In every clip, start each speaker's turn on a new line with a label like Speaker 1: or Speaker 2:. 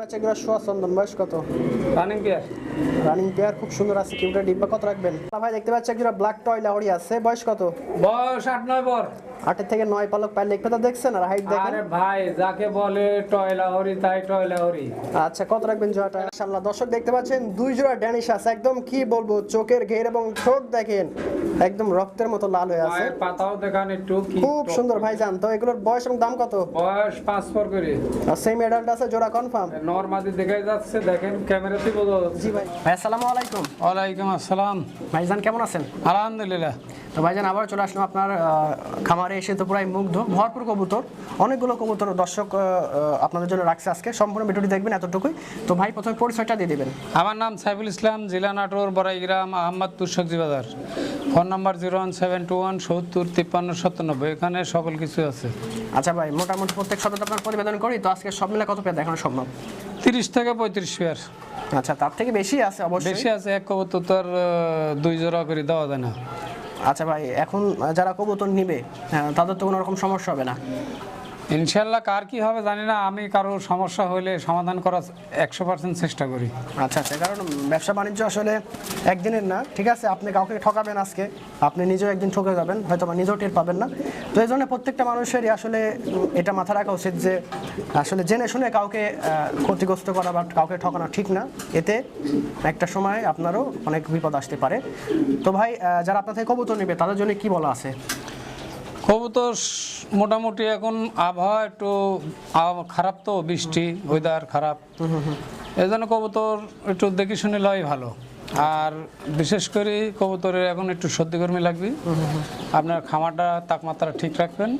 Speaker 1: বাচ্চা এগুলো সোয়া চন্দন বয়স কত?
Speaker 2: রানিং পেয়ার
Speaker 1: রানিং পেয়ার খুব সুন্দর আছে কিউটা ডিব্বা কত রাখবেন? ভাই দেখতে পাচ্ছি একজোড়া ব্ল্যাক টয় লাহরি আছে বয়স কত?
Speaker 2: বয়স আট নয় বর।
Speaker 1: আটের থেকে নয় পালক পায়ের লেগ দেখছেন আর হাইট দেখেন।
Speaker 2: আরে ভাই যাকে বলে টয়লা হরি তাই টয়লা হরি
Speaker 1: আচ্ছা কত রাখবেন জোড়াটা? মাশাআল্লাহ দর্শক দেখতে পাচ্ছেন দুই জোড়া ড্যানিশ আছে একদম কি বলব চোখের ঘের এবং ঠোঁট দেখেন একদম রক্তের মতো লাল হয়ে আছে।
Speaker 2: পাতাও দেখান একটু
Speaker 1: খুব সুন্দর ভাই জান তো এগুলোর বয়স এবং দাম কত?
Speaker 2: বয়স পাঁচ পর করে।
Speaker 1: আর সেম অ্যাডাল্ট আছে জোড়া কনফার্ম
Speaker 2: যাচ্ছে দেখেন ক্যামেরাতে বোঝা যাচ্ছে।
Speaker 1: জি ভাই। ভাই আসসালামু আলাইকুম।
Speaker 2: ওয়ালাইকুম আসসালাম।
Speaker 1: ভাইজান কেমন আছেন?
Speaker 2: আলহামদুলিল্লাহ।
Speaker 1: তো ভাইজান আবার চলে আসলাম আপনার খামারে এসে তো পুরাই মুগ্ধ। ভরপুর কবুতর অনেকগুলো কবুতর দর্শক আপনাদের জন্য রাখছে আজকে। সম্পূর্ণ ভিডিওটি দেখবেন এতটুকুই। তো ভাই প্রথমে পরিচয়টা দিয়ে দিবেন।
Speaker 2: আমার নাম সাইফুল ইসলাম জেলা নাটোর বড়াইগ্রাম আহমদপুর সবজি বাজার phone number zero one seven two one সত্তর তিপ্পান্ন সাতানব্বই এখানে সকল কিছু আছে।
Speaker 1: আচ্ছা ভাই মোটামুটি প্রত্যেক সপ্তাহে আপনার প্রতিবেদন করি তো আজকে সব মিলে কত পেয়ে দেখানো সম্ভব?
Speaker 2: তিরিশ থেকে পঁয়ত্রিশ পেয়ার
Speaker 1: আচ্ছা তার থেকে বেশি আছে অবশ্যই।
Speaker 2: বেশি আছে এক কবুতর দুই জোড়া করে দেওয়া যায় না।
Speaker 1: আচ্ছা ভাই এখন যারা কবুতর নিবে তাদের তো কোনো রকম সমস্যা হবে না।
Speaker 2: ইনশাল্লাহ কার কি হবে জানি না, আমি কারও সমস্যা হলে সমাধান করার একশো পার্সেন্ট চেষ্টা করি।
Speaker 1: আচ্ছা আচ্ছা কারণ ব্যবসা বাণিজ্য আসলে একদিনের না, ঠিক আছে? আপনি কাউকে ঠকাবেন আজকে, আপনি নিজেও একদিন ঠকে যাবেন হয়তো বা নিজেও টের পাবেন না। তো এই জন্য প্রত্যেকটা মানুষেরই আসলে এটা মাথা রাখা উচিত যে, আসলে জেনে শুনে কাউকে ক্ষতিগ্রস্ত করা বা কাউকে ঠকানো ঠিক না, এতে একটা সময় আপনারও অনেক বিপদ আসতে পারে। তো ভাই যারা আপনার থেকে কবুতর নেবে, তাদের জন্য কি বলা আছে?
Speaker 2: কবুতর স- মোটামুটি এখন আবহাওয়া একটু খারাপ তো, বৃষ্টি ওয়েদার খারাপ। এই জন্য কবুতর একটু দেখে শুনে লয় ভালো। আর বিশেষ করে কবুতরের এখন একটু সর্দি গরমি লাগবে। আপনার খামারটা, তাপমাত্রা ঠিক রাখবেন।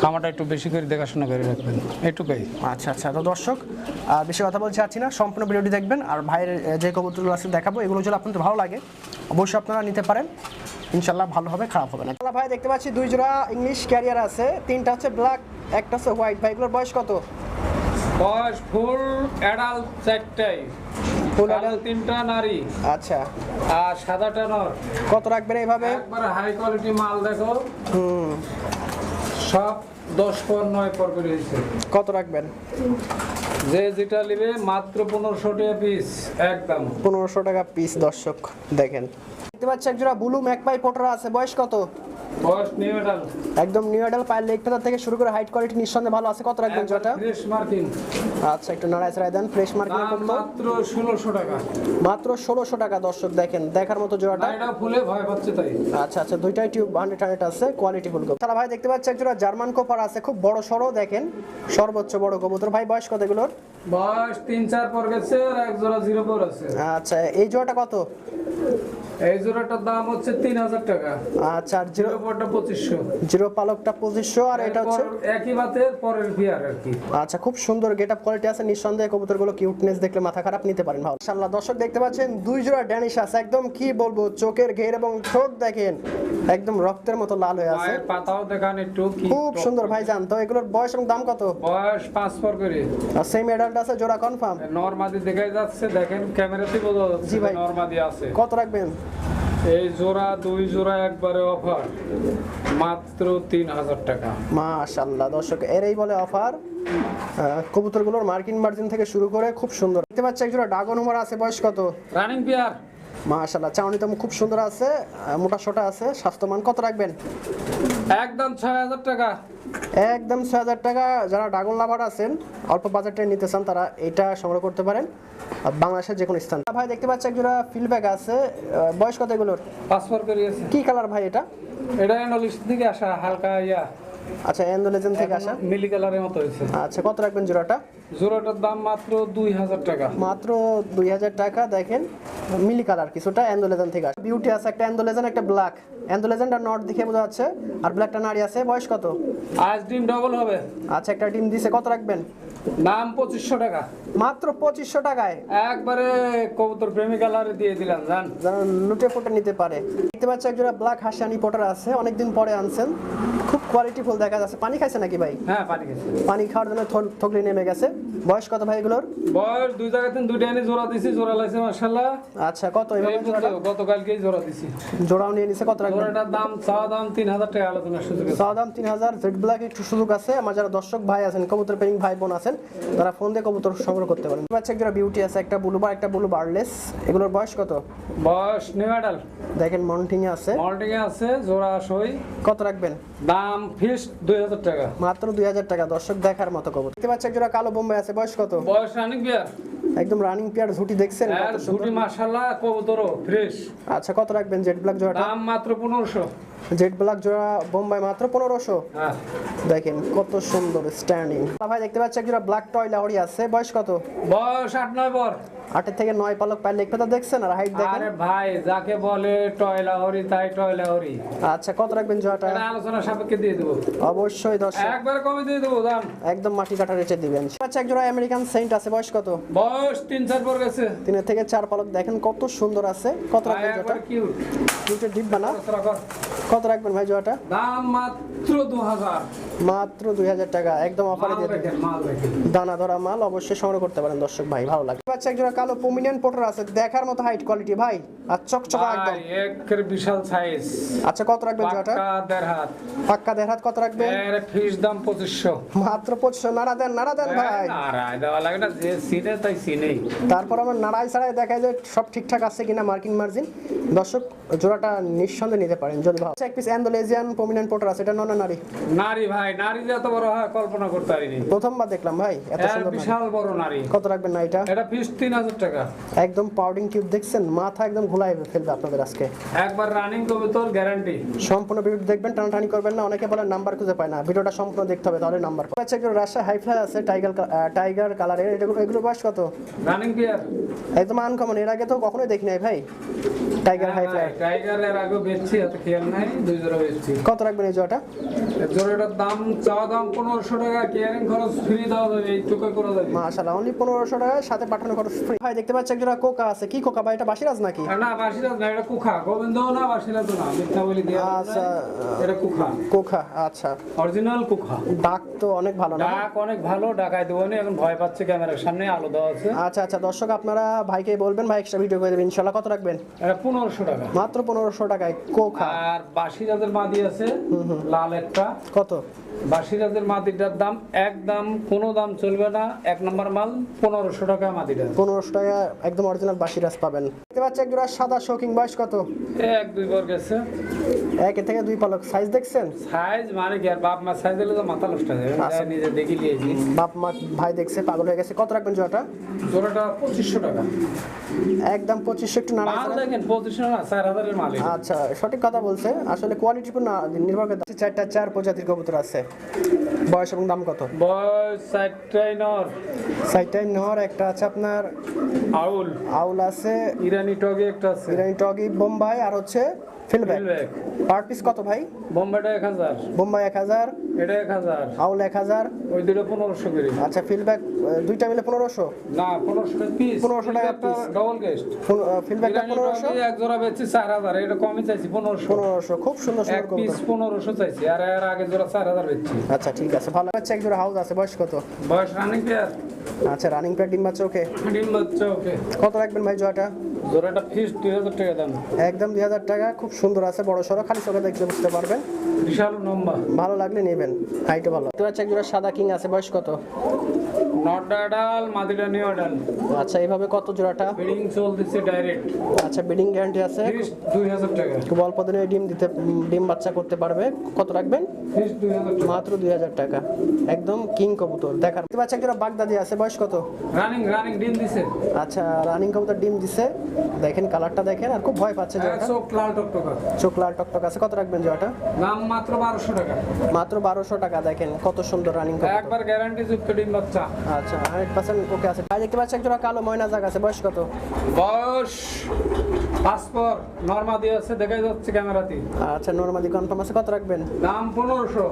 Speaker 2: খামারটা একটু বেশি করে দেখাশোনা করে রাখবেন। এটুকুই।
Speaker 1: আচ্ছা আচ্ছা। তো দর্শক বেশি কথা বলতে চাচ্ছি না। সম্পূর্ণ ভিডিওটি দেখবেন। আর ভাইয়ের যে কবুতরগুলো আছে দেখাবো, এগুলো যদি আপনাদের ভালো লাগে, অবশ্যই আপনারা নিতে পারেন। ইনশাল্লাহ ভালো হবে খারাপ হবে না। ভাই দেখতে পাচ্ছি দুই জোড়া ইংলিশ ক্যারিয়ার আছে তিনটা হচ্ছে ব্ল্যাক একটা হচ্ছে হোয়াইট ভাই এগুলোর বয়স কত?
Speaker 2: বয়স ফুল অ্যাডাল্ট চারটাই। ফুল অ্যাডাল্ট তিনটা নারী।
Speaker 1: আচ্ছা।
Speaker 2: আর সাদাটা নর।
Speaker 1: কত রাখবেন এইভাবে?
Speaker 2: একবার হাই কোয়ালিটি মাল দেখো।
Speaker 1: হুম।
Speaker 2: সব দশ পর নয় পর করে হয়েছে।
Speaker 1: কত রাখবেন?
Speaker 2: যে যেটা নেবে মাত্র পনেরোশো টাকা পিস একদম।
Speaker 1: পনেরোশো টাকা পিস দর্শক দেখেন। দেখতে পাচ্ছি একজোড়া জোড়া এক ম্যাকপাই ফটোরা আছে। বয়স কত? একদম নিউ অ্যাডাল পায়ের লেগ ফেদার থেকে শুরু করে হাইট কোয়ালিটি নিঃসন্দেহে ভালো আছে। কত রাখবেন জোড়াটা
Speaker 2: ফ্রেশ মার্কিং
Speaker 1: আচ্ছা একটু নাড়াই ছাড়াই দেন। ফ্রেশ মার্কেট
Speaker 2: দাম মাত্র ষোলোশো টাকা।
Speaker 1: মাত্র ষোলোশো টাকা দর্শক দেখেন দেখার মতো জোড়াটা
Speaker 2: এটা ফুলে ভয় পাচ্ছে তাই।
Speaker 1: আচ্ছা আচ্ছা দুইটাই টিউব হান্ড্রেড হান্ড্রেড আছে কোয়ালিটি ফুল তাহলে ভাই দেখতে পাচ্ছি একজোড়া জার্মান কোপার আছে খুব বড় সড়ো দেখেন। সর্বোচ্চ বড় কবুতর। ভাই বয়স কত এগুলোর?
Speaker 2: বয়স তিন চার পর গেছে আর এক জোড়া জিরো পর আছে।
Speaker 1: আচ্ছা এই জোড়াটা কত?
Speaker 2: এই জোড়াটার দাম হচ্ছে তিন হাজার টাকা।
Speaker 1: আচ্ছা আর জিরো
Speaker 2: জিরো পরটা
Speaker 1: জিরো পালকটা পঁচিশশো আর এটা হচ্ছে
Speaker 2: একই বাতের পরের বিয়ার আর কি।
Speaker 1: আচ্ছা খুব সুন্দর গেট কোয়ালিটি আছে নিঃসন্দেহে কবুতরগুলো কিউটনেস দেখলে মাথা খারাপ নিতে পারেন। ভালো। ইনশাআল্লাহ দর্শক দেখতে পাচ্ছেন দুই জোড়া ড্যানিশ আছে একদম কি বলব চোখের ঘের এবং ঠোঁট দেখেন একদম রক্তের মতো লাল হয়ে আছে।
Speaker 2: পাতাও দেখান একটু
Speaker 1: খুব সুন্দর ভাই জান তো এগুলোর বয়স এবং দাম কত?
Speaker 2: বয়স পাঁচ পর করে।
Speaker 1: আর সেম অ্যাডাল্ট আছে জোড়া কনফার্ম
Speaker 2: নর্মাদি দেখা যাচ্ছে দেখেন ক্যামেরাতে বোঝা যাচ্ছে
Speaker 1: জি ভাই।
Speaker 2: নর্মাদি আছে।
Speaker 1: কত রাখবেন?
Speaker 2: এই জোড়া দুই জোড়া একবারে অফার। মাত্র তিন হাজার টাকা।
Speaker 1: মাশাল্লাহ দর্শক এরই বলে অফার। কবুতরগুলোর মার্কিন মার্জিন থেকে শুরু করে খুব সুন্দর। দেখতে পাচ্ছি একজোড়া ড্রাগন হুমার আছে বয়স কত?
Speaker 2: Running pair.
Speaker 1: মাশাল্লাহ চাউনিতে খুব সুন্দর আছে মোটা সোটা আছে স্বাস্থ্যমান কত রাখবেন?
Speaker 2: একদম ছয় হাজার টাকা।
Speaker 1: একদম ছয় হাজার টাকা যারা ড্রাগন লাভার আছেন অল্প বাজেটে নিতে চান তারা এটা সংগ্রহ করতে পারেন। আর বাংলাদেশের যে কোনো স্থান। ভাই দেখতে পাচ্ছি একজোড়া ফিল্ডব্যাগ আছে। বয়স কত এগুলোর?
Speaker 2: পাসপোর্ট করিয়েছে।
Speaker 1: কি কালার ভাই এটা?
Speaker 2: এটা থেকে আসা হালকা ইয়া।
Speaker 1: আচ্ছা এন্ডোলেজেন থেকে আসা?
Speaker 2: মিলি কালারের মতো হয়েছে।
Speaker 1: আচ্ছা কত রাখবেন জোড়াটা?
Speaker 2: জোড়াটার দাম মাত্র দুই হাজার টাকা।
Speaker 1: মাত্র দুই হাজার টাকা দেখেন মিলি কালার কিছুটা অ্যান্ডোলেজন থেকে আসে। বিউটি আছে একটা অ্যান্ডোলেজন একটা ব্ল্যাক অ্যান্ডোলেজনটা নট দেখে বোঝা যাচ্ছে। আর ব্ল্যাকটা নাড়ি আছে। বয়স কত?
Speaker 2: আজ ডিম ডবল হবে।
Speaker 1: আচ্ছা একটা ডিম দিছে কত রাখবেন?
Speaker 2: দাম পঁচিশশো টাকা।
Speaker 1: মাত্র পঁচিশশো টাকায়?
Speaker 2: একবারে কবুতর প্রেমী কালারে দিয়ে দিলাম জান।
Speaker 1: লুটে ফুটে নিতে পারে। দেখতে পাচ্ছি একজোড়া ব্ল্যাক হাসানি পটার আছে অনেকদিন পরে আনছেন। খুব কোয়ালিটি ফুল দেখা যাচ্ছে। পানি খাইছে নাকি ভাই?
Speaker 2: হ্যাঁ পানি গেছে
Speaker 1: পানি খাওয়ার জন্য থকলি নেমে গেছে। বয়স কত ভাই এগুলোর?
Speaker 2: বয়স দুই জায়গাতে দুইটা এনে জোড়া দিছি জোড়া লাইছে মার্শাল্লাহ
Speaker 1: আচ্ছা কত এভাবে?
Speaker 2: গতকালকেই জোড়া দিছি।
Speaker 1: জোড়াও নিয়ে নিছে কত রাখবেন?
Speaker 2: জোড়াটার দাম চাওয়া দাম তিন হাজার টাকা আলোচনার সুযোগ আছে।
Speaker 1: চাওয়া দাম তিন হাজার জেড ব্ল্যাক একটু সুযোগ আছে। আমার যারা দর্শক ভাই আছেন কবুতর প্রেমিক ভাই বোন আছেন তারা ফোন দিয়ে কবুতর সংগ্রহ করতে পারেন। বাচ্চা একটা বিউটি আছে একটা ব্লু বার একটা ব্লু বারলেস এগুলোর বয়স কত?
Speaker 2: বয়স নিউডাল
Speaker 1: দেখেন মন্টিং আছে।
Speaker 2: মল্টিং আছে জোড়া সই।
Speaker 1: কত রাখবেন?
Speaker 2: দাম ফিস দুই হাজার টাকা।
Speaker 1: মাত্র দুই হাজার টাকা দর্শক দেখার মতো কবুতর। দেখতে পাচ্ছি একটা কালো বোম্বাই আছে বয়স কত?
Speaker 2: বয়স অনেক বিয়ার
Speaker 1: একদম রানিং পেয়ার ঝুটি দেখছেন সুন্দর?
Speaker 2: দুটি কবুতরও ফ্রেশ
Speaker 1: আচ্ছা কত রাখবেন জেড ব্ল্যাক জোড়াটা?
Speaker 2: দাম মাত্র পনেরোশো।
Speaker 1: জেড ব্ল্যাক জোড়া বোম্বাই মাত্র পনেরোশো।
Speaker 2: হ্যাঁ।
Speaker 1: দেখেন কত সুন্দর স্ট্যান্ডিং ভাই দেখতে পাচ্ছি একজোড়া ব্ল্যাক টয় লাহরি আছে। বয়স কত?
Speaker 2: বয়স আট নয় বর।
Speaker 1: আটের থেকে নয় পালক লেগ পাতা দেখছেন আর হাইট দেখেন।
Speaker 2: আরে ভাই যাকে বলে টয়লা হরি তাই টয়লা হরি
Speaker 1: আচ্ছা কত রাখবেন জোড়াটা?
Speaker 2: আলোচনা সাপেক্ষে দিয়ে দেবো।
Speaker 1: অবশ্যই দর্শক।
Speaker 2: একবার কমে দিয়ে দেবো দাম।
Speaker 1: একদম মাটি কাটা রেটে দিবেন। আচ্ছা একজোড়া আমেরিকান সেন্ট আছে। বয়স কত?
Speaker 2: বয়স তিন চার পর গেছে।
Speaker 1: তিনের থেকে চার পালক। দেখেন কত সুন্দর আছে। কত রাখবেন জোড়াটা?
Speaker 2: কিউট
Speaker 1: দুটো ডিব্বা না? কত রাখবেন ভাই জোড়াটা?
Speaker 2: দাম মাত্র দু হাজার
Speaker 1: মাত্র দুই হাজার টাকা একদম অফারে দিয়ে দিবেন। দানা ধরা মাল অবশ্যই সংগ্রহ করতে পারেন দর্শক ভাই ভালো লাগে। আচ্ছা একজোড়া কালো প্রমিনেন্ট পোটার আছে দেখার মতো হাইট কোয়ালিটি ভাই আর চকচকা একদম।
Speaker 2: একের বিশাল সাইজ
Speaker 1: আচ্ছা কত রাখবেন জোয়াটা
Speaker 2: পাক্কা দেড় হাত।
Speaker 1: পাক্কা দেড় হাত কত রাখবেন?
Speaker 2: এর ফিস দাম পঁচিশশো।
Speaker 1: মাত্র পঁচিশশো নাড়া দেন নাড়া দেন ভাই।
Speaker 2: নারায় দেওয়া লাগে না যে সিনে তাই সিনেই
Speaker 1: তারপর আমার নাড়াই ছাড়াই দেখায় যে সব ঠিকঠাক আছে কিনা মার্কিং মার্জিন দর্শক জোড়াটা নিঃসন্দেহে নিতে পারেন যদি ভালো এক পিস অ্যান্ডোলেজিয়ান প্রমিনেন্ট আছে এটা নন নারী।
Speaker 2: নারী ভাই নারী যে এত বড় হয় কল্পনা করতে পারিনি।
Speaker 1: প্রথমবার দেখলাম ভাই এত সুন্দর
Speaker 2: বিশাল বড় নারী।
Speaker 1: কত রাখবেন না এটা?
Speaker 2: এটা তিন হাজার টাকা।
Speaker 1: একদম পাউডিং কিউব দেখছেন মাথা একদম ঘোলাই ফেলবে আপনাদের আজকে।
Speaker 2: একবার রানিং কবুতর গ্যারান্টি
Speaker 1: সম্পূর্ণ ভিডিও দেখবেন টানাটানি করবেন না অনেকে বলেন নাম্বার খুঁজে পায় না। ভিডিওটা সম্পূর্ণ দেখতে হবে তাহলে নাম্বার আচ্ছা একটু হাইফ্লাই আছে টাইগার টাইগার কালারের এগুলো এগুলো বয়স কত?
Speaker 2: রানিং পিয়ার
Speaker 1: একদম আনকমন এর আগে তো কখনোই দেখি নাই ভাই। টাইগার হাইফ্লাই
Speaker 2: টাইগারের আগে বেচছি এত খেয়াল নাই দুই জোড়া বেচছি।
Speaker 1: কত রাখবেন এই জোড়াটা?
Speaker 2: জোড়াটার দাম চাওয়া দাম পনেরোশো টাকা কেয়ারিং খরচ ফ্রি দেওয়া যাবে এই টুকা করে যাবে।
Speaker 1: মাশাআল্লাহ অনলি পনেরোশো টাকা সাথে পাঠানো খরচ ফ্রি ভাই দেখতে পাচ্ছি এক জোড়া কোকা আছে। কি কোকা ভাই এটা বাসিরাজ নাকি?
Speaker 2: না বাসিরাজ না এটা কুখা গোবিন্দ না বাসিরাজ না মিথ্যা বলি দিয়ে
Speaker 1: আচ্ছা।
Speaker 2: এটা কুখা
Speaker 1: কোকা আচ্ছা।
Speaker 2: অরিজিনাল কুখা
Speaker 1: ডাক তো অনেক ভালো না?
Speaker 2: ডাক অনেক ভালো ডাকায় দেবো না এখন ভয় পাচ্ছে ক্যামেরার সামনে আলো দেওয়া আছে।
Speaker 1: আচ্ছা আচ্ছা দর্শক আপনারা ভাইকে বলবেন ভাই এক্সট্রা ভিডিও করে দেবেন ইনশাল্লাহ কত রাখবেন?
Speaker 2: এটা পনেরোশো টাকা।
Speaker 1: মাত্র পনেরোশো টাকায় কোকা
Speaker 2: আর বাসিরাজের মাদি আছে লাল একটা।
Speaker 1: কত?
Speaker 2: বাসিরাজের মাদিটার দাম একদম কোনো দাম চলবে না। এক নম্বর মাল পনেরোশো টাকা মাদিটা
Speaker 1: পনেরোশো টাকা একদম অরিজিনাল বাসিরাজ পাবেন। দেখতে পাচ্ছি একজোড়া সাদা শোকিং বয়স কত?
Speaker 2: এক দুই বার গেছে।
Speaker 1: একে থেকে দুই পালক। সাইজ দেখছেন?
Speaker 2: সাইজ মানে কি? আর বাপ মা সাইজ দিলে তো মাথা নষ্ট হয়ে যাবে।
Speaker 1: আচ্ছা।
Speaker 2: নিজে দেখি নিয়েছি।
Speaker 1: বাপ মা ভাই দেখছে পাগল হয়ে গেছে। কত রাখবেন জোড়াটা?
Speaker 2: জোড়াটা পঁচিশশো টাকা।
Speaker 1: একদম পঁচিশশো একটু নাড়া
Speaker 2: দেখেন পঁচিশশো না চার হাজারের মাল
Speaker 1: আচ্ছা সঠিক কথা বলছে। আসলে কোয়ালিটির উপর নির্ভর করে চারটা চার প্রজাতির কবুতর আছে। বয়স এবং দাম কত?
Speaker 2: বয়স চারটাই নর।
Speaker 1: সাইডটাই নেওয়ার একটা আছে আপনার
Speaker 2: আউল।
Speaker 1: আউল আছে।
Speaker 2: ইরানি টগে একটা আছে।
Speaker 1: ইরানি টগি বোম্বাই আর হচ্ছে ফিলব্যাক পার পিস কত ভাই?
Speaker 2: এক হাজার।
Speaker 1: বোম্বাই এক হাজার।
Speaker 2: এটা এক হাজার।
Speaker 1: আউল এক হাজার।
Speaker 2: ওই দুটো পনেরোশো করে।
Speaker 1: আচ্ছা ফিলব্যাক দুইটা মিলে পনেরোশো?
Speaker 2: না পনেরোশো পিস।
Speaker 1: 1500 টাকা piece।
Speaker 2: ডবল গেস্ট
Speaker 1: ফিলব্যাকটা
Speaker 2: ইরানি
Speaker 1: পনেরোশো?
Speaker 2: টগে এক জোড়া বেচছি চার হাজার। এটা কমই চাইছি পনেরোশো।
Speaker 1: পনেরোশো। খুব সুন্দর
Speaker 2: এক
Speaker 1: সুন্দর
Speaker 2: পিস
Speaker 1: কবুতর।
Speaker 2: পনেরোশো চাইছি আর এর আগে জোড়া চার হাজার বেচছি।
Speaker 1: আচ্ছা ঠিক আছে। ভালো আছে এক জোড়া হাউস আছে। বয়স কত?
Speaker 2: বয়স রানিং পেয়ার
Speaker 1: আচ্ছা রানিং প্যাড ডিম বাচ্চা ওকে।
Speaker 2: ডিম বাচ্চা ওকে।
Speaker 1: কত রাখবেন ভাই জোয়াটা
Speaker 2: জোড়াটা ফিস দুই হাজার টাকা দাম।
Speaker 1: একদম দুই হাজার টাকা খুব সুন্দর আছে বড় সড়ো খালি চোখে দেখতে বুঝতে পারবেন।
Speaker 2: বিশাল লম্বা।
Speaker 1: ভালো লাগলে নেবেন হাইটও ভালো। তো আচ্ছা এক সাদা কিং আছে বয়স কত?
Speaker 2: নটা ডাল মাদিটা নিউ ডাল।
Speaker 1: আচ্ছা এইভাবে কত জোড়াটা?
Speaker 2: ফিডিং চলতেছে ডাইরেক্ট
Speaker 1: আচ্ছা বিডিং গ্যারান্টি আছে।
Speaker 2: ফিস দুই হাজার টাকা।
Speaker 1: খুব অল্প দিনে ডিম দিতে ডিম বাচ্চা করতে পারবে। কত রাখবেন? মাত্র দুই হাজার টাকা। একদম কিং কবুতর। দেখার পাচ্ছি একটা বাগদাদি আছে। বয়স কত?
Speaker 2: রানিং রানিং ডিম দিছে।
Speaker 1: আচ্ছা রানিং কবুতর ডিম দিছে। দেখেন কালারটা দেখেন আর খুব ভয় পাচ্ছে জোড়াটা।
Speaker 2: চোখ লাল টকটকা
Speaker 1: চোখ লাল টকটক আছে। কত রাখবেন জোড়াটা?
Speaker 2: দাম মাত্র বারোশো টাকা।
Speaker 1: মাত্র বারোশো টাকা দেখেন কত সুন্দর রানিং কবুতর।
Speaker 2: একবার গ্যারান্টি যুক্ত ডিম বাচ্চা।
Speaker 1: আচ্ছা হান্ড্রেড পার্সেন্ট ওকে আছে। ভাই দেখতে পাচ্ছি একটা কালো ময়না জাগ আছে বয়স কত?
Speaker 2: বয়স পাসপোর নর্মা দিয়ে আছে দেখাই যাচ্ছে ক্যামেরাতে।
Speaker 1: আচ্ছা নর্মালি কনফার্ম আছে কত রাখবেন?
Speaker 2: দাম পনেরোশো।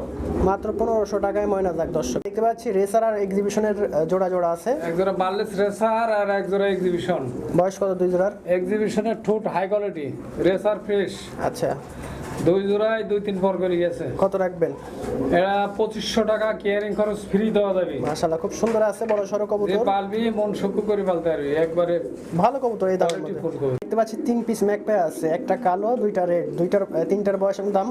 Speaker 1: মাত্র পনেরোশো টাকায় ময়না জাগ দর্শক। দেখতে পাচ্ছি রেসার আর এক্সিবিশনের জোড়া জোড়া আছে।
Speaker 2: এক জোড়া বার্লেস রেসার আর এক জোড়া এক্সিবিশন
Speaker 1: বয়স কত দুই জোড়ার?
Speaker 2: এক্সিবিশনের ঠোঁট হাই কোয়ালিটি রেসার ফ্রেশ
Speaker 1: আচ্ছা।
Speaker 2: দুই জোড়ায় দুই তিন পর করে গেছে।
Speaker 1: কত রাখবেন?
Speaker 2: এরা পঁচিশশো টাকা কেয়ারিং খরচ ফ্রি দেওয়া যাবে।
Speaker 1: মাশাল্লাহ খুব সুন্দর আছে বড় সড়ো কবুতর।
Speaker 2: পালবি মন সুখ করে পালতে পারবি একবারে
Speaker 1: ভালো কবুতর এই দামের মধ্যে। দেখতে পাচ্ছি তিন পিস ম্যাকপে আছে একটা কালো দুইটা রেড দুইটার তিনটার বয়স এবং দাম।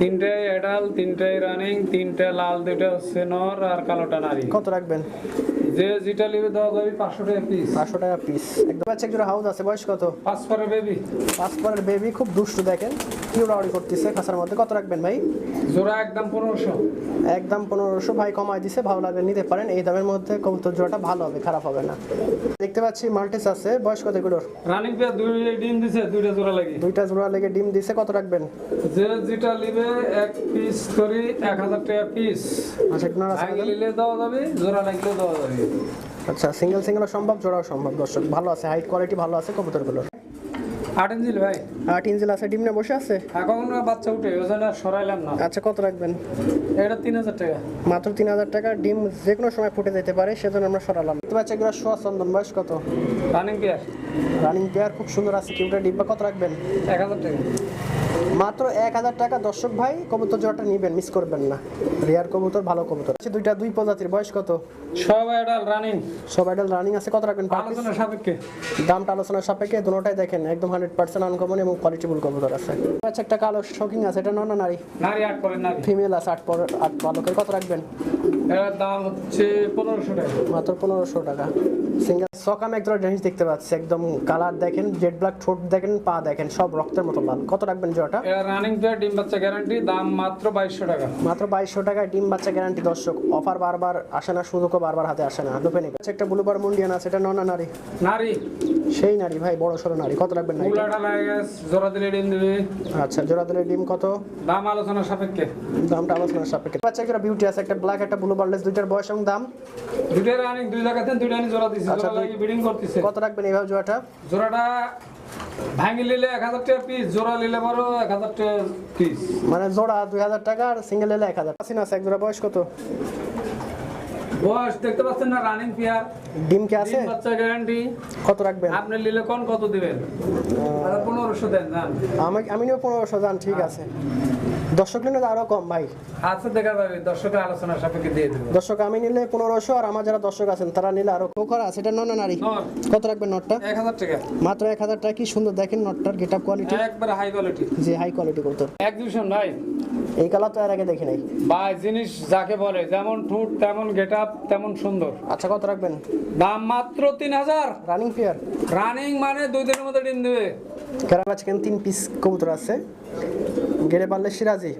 Speaker 2: তিনটে এডাল তিনটে রানিং তিনটে লাল দুইটা হচ্ছে নর আর কালোটা নারী।
Speaker 1: কত রাখবেন?
Speaker 2: যে যেটা নেবে দেওয়া যাবে পাঁচশো টাকা পিস
Speaker 1: পাঁচশো টাকা পিস একদম বাচ্চা একজোড়া হাউস আছে বয়স কত?
Speaker 2: পাঁচ পরে বেবি
Speaker 1: পাঁচ পরের বেবি খুব দুষ্টু দেখেন। কি উড়াউড়ি করতেছে খাসার মধ্যে? কত রাখবেন ভাই?
Speaker 2: জোড়া একদম পনেরোশো।
Speaker 1: একদম পনেরোশো ভাই কমায় দিছে ভালো লাগলে নিতে পারেন। এই দামের মধ্যে কবুতর জোড়াটা ভালো হবে খারাপ হবে না। দেখতে পাচ্ছি মাল্টিস আছে বয়স কত এগুলোর?
Speaker 2: রানিং পেয়ার দুই ডিম দিছে দুইটা জোড়া লাগি।
Speaker 1: দুইটা জোড়া লেগে ডিম দিছে কত রাখবেন?
Speaker 2: যে যেটা নিবে এক পিস করি এক হাজার টাকা পিস
Speaker 1: আচ্ছা
Speaker 2: ভাঙে নিলে দেওয়া যাবে জোড়া লাগলেও দেওয়া যাবে।
Speaker 1: আচ্ছা সিঙ্গেল সিঙ্গেলও সম্ভব জোড়াও সম্ভব। দর্শক ভালো আছে হাইট কোয়ালিটি ভালো আছে কবুতরগুলোর
Speaker 2: আট ইঞ্চিল ভাই।
Speaker 1: আট ইঞ্জিল আছে ডিম নিয়ে বসে আছে?
Speaker 2: এখন বাচ্চা উঠে ওই সরাইলাম না।
Speaker 1: আচ্ছা কত রাখবেন?
Speaker 2: এটা তিন হাজার টাকা।
Speaker 1: মাত্র তিন হাজার টাকা ডিম যে কোনো সময় ফুটে যেতে পারে সেজন্য আমরা সরালাম। দেখতে পাচ্ছি এগুলো সোয়া চন্দন বয়স কত?
Speaker 2: রানিং পেয়ার
Speaker 1: রানিং পেয়ার খুব সুন্দর আছে কিউটা ডিব্বা কত রাখবেন?
Speaker 2: এক হাজার টাকা।
Speaker 1: মাত্র এক হাজার টাকা দর্শক ভাই কবুতর জোড়াটা নিবেন মিস করবেন না। রিয়ার কবুতর ভালো কবুতর। আচ্ছা দুইটা দুই প্রজাতির বয়স কত?
Speaker 2: সব রানিং
Speaker 1: সব আইডাল রানিং আছে কত রাখবেন?
Speaker 2: সাপেক্ষে।
Speaker 1: দামটা আলোচনার সাপেক্ষে দুটোটাই দেখেন একদম হান্ড্রেড পার্সেন্ট আনকমন এবং কোয়ালিটিফুল কবুতর আছে। আচ্ছা একটা কালো শখিং আছে এটা নন নারী।
Speaker 2: নারী আট পরে নারী।
Speaker 1: ফিমেল আছে আট পরে আট পালকের কত রাখবেন?
Speaker 2: এর দাম হচ্ছে পনেরোশো টাকা।
Speaker 1: মাত্র পনেরোশো টাকা। সিঙ্গেল সকাম এক ধরনের জিনিস দেখতে পাচ্ছি একদম কালার দেখেন জেড ব্ল্যাক ঠোঁট দেখেন পা দেখেন সব রক্তের মতো লাল কত রাখবেন জোড়াটা?
Speaker 2: রানিং পেয়ার ডিম বাচ্চা গ্যারান্টি দাম মাত্র বাইশশো টাকা।
Speaker 1: মাত্র বাইশশো টাকায় ডিম বাচ্চা গ্যারান্টি দর্শক অফার বারবার আসে না সুযোগও বারবার হাতে আসে না লুপে নেবে আচ্ছা, একটা ব্লুবার মুন্ডিয়ান আছে এটা নন নারী?
Speaker 2: নারী।
Speaker 1: সেই নারী ভাই বড় সড়ো নারী কত রাখবেন না
Speaker 2: উলাটা লাগে গেছে, জোড়া দিলে ডিম দিবে।
Speaker 1: আচ্ছা জোড়া দিলে ডিম কত?
Speaker 2: দাম আলোচনা সাপেক্ষে।
Speaker 1: দামটা আলোচনার সাপেক্ষে। বাচ্চা একটা বিউটি আছে একটা ব্ল্যাক একটা ব্লু বার্লেস দুইটার বয়স এবং দাম?
Speaker 2: দুইটা রানিং দুই জায়গাতে দুইটা নিয়ে জোড়া দিছে
Speaker 1: আচ্ছা, কত রাখবেন এইভাবে জোড়াটা?
Speaker 2: জোড়াটা ভাঙি নিলে এক হাজার টাকা পিস জোড়া নিলে বড় এক হাজার টাকা পিস
Speaker 1: মানে জোড়া দুই হাজার টাকা আর সিঙ্গেল এলে এক হাজার। আসিন আছে এক জোড়া বয়স কত?
Speaker 2: বয়স দেখতে পাচ্ছেন না রানিং পেয়ার
Speaker 1: ডিম কি আছে?
Speaker 2: বাচ্চা গ্যারান্টি
Speaker 1: কত রাখবেন?
Speaker 2: আপনি নিলে কোন কত দিবেন? পনেরোশো দেন
Speaker 1: আমি আমি নিব পনেরোশো যান ঠিক আছে। দর্শক নিলে তো আরও কম ভাই।
Speaker 2: আচ্ছা দেখা যাবে। দর্শকের আলোচনা সাপেক্ষে দিয়ে দেবো।
Speaker 1: দর্শক আমি নিলে পনেরোশো আর আমার যারা দর্শক আছেন তারা নিলে আরও কোকর আছে এটা নন নারী। কত রাখবেন নটটা?
Speaker 2: এক হাজার টাকা।
Speaker 1: মাত্র এক হাজার টাকা কি সুন্দর। দেখেন নটটার গেট আপ কোয়ালিটি।
Speaker 2: একবারে হাই কোয়ালিটি
Speaker 1: যে হাই কোয়ালিটি কবুতর।
Speaker 2: একজিবিশন ভাই।
Speaker 1: এই কালার তো এর আগে দেখি নাই।
Speaker 2: ভাই জিনিস যাকে বলে যেমন ঠুট তেমন গেট আপ তেমন সুন্দর।
Speaker 1: আচ্ছা কত রাখবেন?
Speaker 2: দাম মাত্র তিন হাজার।
Speaker 1: রানিং পেয়ার
Speaker 2: রানিং মানে দুই দিনের মধ্যে ডিম দেবে।
Speaker 1: কেরালা চিকেন তিন পিস কবুতর আছে। গেড়ে পারলে সিরাজি?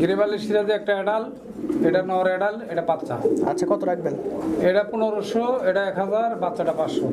Speaker 2: গিরিবালের সিরাজে একটা অ্যাডাল এটা নর অ্যাডাল এটা বাচ্চা।
Speaker 1: আচ্ছা কত রাখবেন?
Speaker 2: এটা পনেরোশো এটা এক হাজার বাচ্চাটা পাঁচশো।